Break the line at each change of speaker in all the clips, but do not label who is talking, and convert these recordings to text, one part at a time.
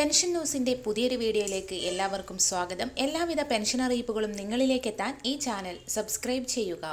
Pension ന്യൂസിന്റെ പുതിയൊരു വീഡിയോയിലേക്ക് എല്ലാവർക്കും സ്വാഗതം. എല്ലാവിധ പെൻഷൻ അറിയിപ്പുകളും നിങ്ങളിലേക്ക് എത്താൻ ഈ ചാനൽ സബ്സ്ക്രൈബ് ചെയ്യുക.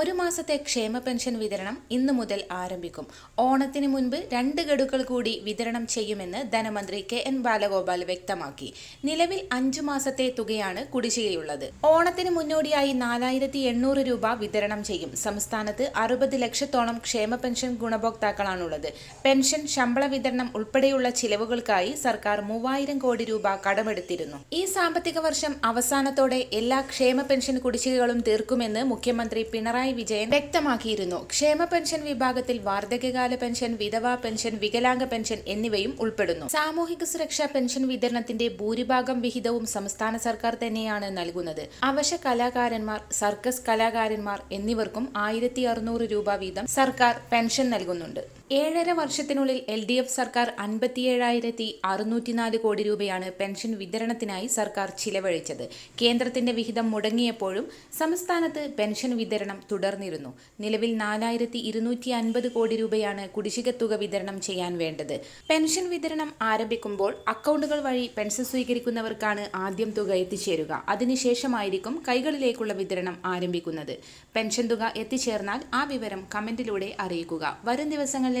ഒരു മാസത്തെ ക്ഷേമ പെൻഷൻ വിതരണം ഇന്ന് മുതൽ ആരംഭിക്കും. ഓണത്തിന് മുൻപ് രണ്ട് ഗഡുക്കൾ കൂടി വിതരണം ചെയ്യുമെന്ന് ധനമന്ത്രി കെ എൻ ബാലഗോപാൽ വ്യക്തമാക്കി. നിലവിൽ അഞ്ചു മാസത്തെ തുകയാണ് കുടിശ്ശികയുള്ളത്. ഓണത്തിന് മുന്നോടിയായി നാലായിരത്തി എണ്ണൂറ് രൂപ വിതരണം ചെയ്യും. സംസ്ഥാനത്ത് അറുപത് ലക്ഷത്തോളം ക്ഷേമ പെൻഷൻ ഗുണഭോക്താക്കളാണുള്ളത്. പെൻഷൻ ശമ്പള വിതരണം ഉൾപ്പെടെയുള്ള ചിലവുകൾക്കായി സർക്കാർ മൂവായിരം കോടി രൂപ കടമെടുത്തിരുന്നു. ഈ സാമ്പത്തിക വർഷം അവസാനത്തോടെ എല്ലാ ക്ഷേമ പെൻഷൻ കുടിശ്ശികകളും തീർക്കുമെന്ന് മുഖ്യമന്ത്രി പിണറായി വിജയൻ വ്യക്തമാക്കിയിരുന്നു. ക്ഷേമ പെൻഷൻ വിഭാഗത്തിൽ വാർദ്ധക്യകാല പെൻഷൻ വിധവാ പെൻഷൻ വികലാംഗ പെൻഷൻ എന്നിവയും ഉൾപ്പെടുന്നു. സാമൂഹിക സുരക്ഷാ പെൻഷൻ വിതരണത്തിന്റെ ഭൂരിഭാഗം വിഹിതവും സംസ്ഥാന സർക്കാർ തന്നെയാണ് നൽകുന്നത്. അവശ കലാകാരന്മാർ സർക്കസ് കലാകാരന്മാർ എന്നിവർക്കും ആയിരത്തി രൂപ വീതം സർക്കാർ പെൻഷൻ നൽകുന്നുണ്ട്. ഏഴര വർഷത്തിനുള്ളിൽ എൽ ഡി എഫ് സർക്കാർ അൻപത്തിയേഴായിരത്തി അറുന്നൂറ്റിനാല് കോടി രൂപയാണ് പെൻഷൻ വിതരണത്തിനായി സർക്കാർ ചിലവഴിച്ചത്. കേന്ദ്രത്തിന്റെ വിഹിതം മുടങ്ങിയപ്പോഴും സംസ്ഥാനത്ത് പെൻഷൻ വിതരണം തുടർന്നിരുന്നു. നിലവിൽ നാലായിരത്തി ഇരുന്നൂറ്റി അൻപത് കോടി രൂപയാണ് കുടിശ്ശിക തുക വിതരണം ചെയ്യാൻ വേണ്ടത്. പെൻഷൻ വിതരണം ആരംഭിക്കുമ്പോൾ അക്കൗണ്ടുകൾ വഴി പെൻഷൻ സ്വീകരിക്കുന്നവർക്കാണ് ആദ്യം തുക എത്തിച്ചേരുക. അതിനുശേഷമായിരിക്കും കൈകളിലേക്കുള്ള വിതരണം ആരംഭിക്കുന്നത്. പെൻഷൻ തുക എത്തിച്ചേർന്നാൽ ആ വിവരം കമന്റിലൂടെ അറിയിക്കുക. വരും ദിവസങ്ങളിലെ